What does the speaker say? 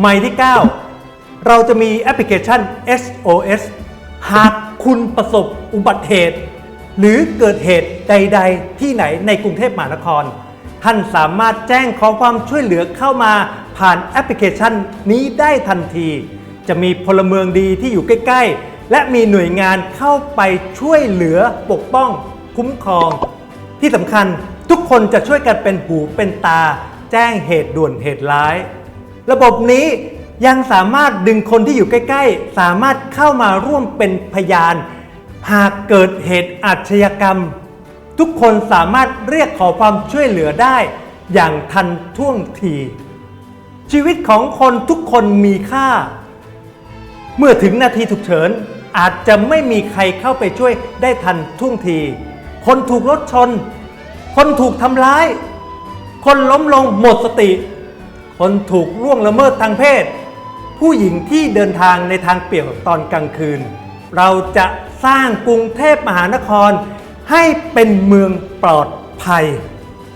ใหม่ที่ 9 เราจะมีแอปพลิเคชัน SOS หากคุณประสบอุบัติเหตุ หรือเกิดเหตุใด ๆ ที่ไหนในกรุงเทพมหานคร ท่านสามารถแจ้งขอความช่วยเหลือเข้ามาผ่านแอปพลิเคชันนี้ได้ทันที จะมีพลเมืองดีที่อยู่ใกล้ ๆ และมีหน่วยงานเข้าไปช่วยเหลือปกป้อง คุ้มครอง ที่สำคัญทุกคนจะช่วยกันเป็นหูเป็นตา แจ้งเหตุด่วนเหตุร้าย ระบบนี้ยังสามารถดึงคนที่อยู่ใกล้ๆ สามารถเข้ามาร่วมเป็นพยาน หากเกิดเหตุอาชญากรรม ทุกคนสามารถเรียกขอความช่วยเหลือได้ อย่างทันท่วงที ชีวิตของคนทุกคนมีค่า เมื่อถึงนาทีฉุกเฉินอาจจะไม่มีใครเข้าไปช่วยได้ทันท่วงที คนถูกรถชน คนถูกทำร้าย คนล้มลงหมดสติ คนถูกล่วงละเมิดทางเพศ ผู้หญิงที่เดินทางในทางเปี่ยวตอนกลางคืน เราจะสร้างกรุงเทพมหานครให้เป็นเมืองปลอดภัย